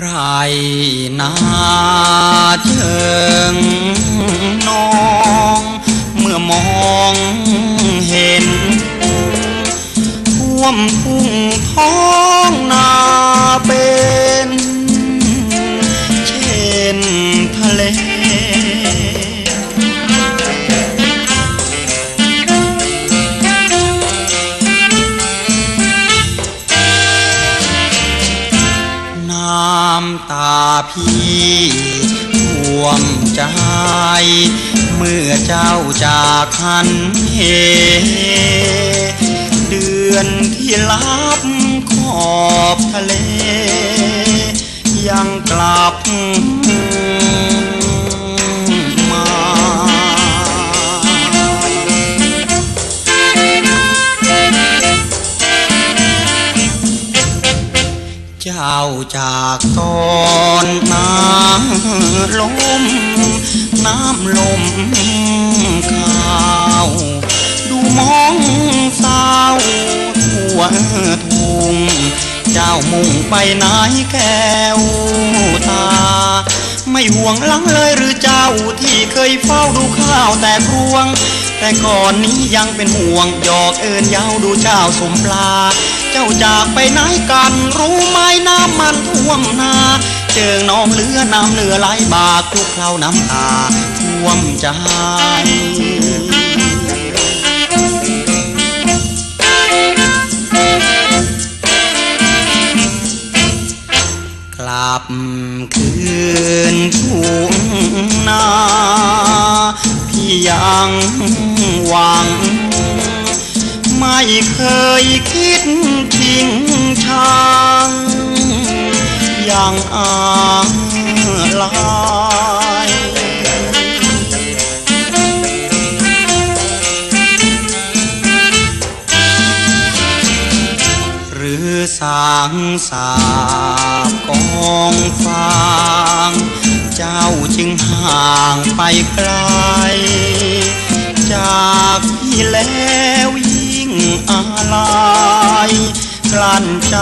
ไรนาเชิงน้อง เมื่อมองเห็นท่วมทุ่งท้องนาำตาพี่ท่วมใจ เมื่อเจ้าจากคันเหเดือนที่ลับขอบทะเล ยังกลับ เจ้าจากตอนน้ำลม น้ำลมข้าว ดูมองสาทั่วทุ่งเจ้ามุ่งไปไหนแก้วตา ไม่ห่วงหลังเลยหรือเจ้าที่เคยเฝ้าดูข้าวแต่พวง แต่ก่อนนี้ยังเป็นห่วงหยอกเอินย้าดูเจ้าสมปลา เจ้าจากไปไหนกันรู้ไหมน้ำมันท่วมนาเจิงน้องเลือน้ำเลือไหลบากทุกเคล้าน้ำตาท่วมใจกลับคืนทุ่งนา ยังหวัง ไม่เคยคิดทิ้งช่างยังอะไรหรือสางสาบกองฟาง เจ้าจึงห่างไปไกล จากพี่แล้วยิ่งอาลัยกลั้นใจ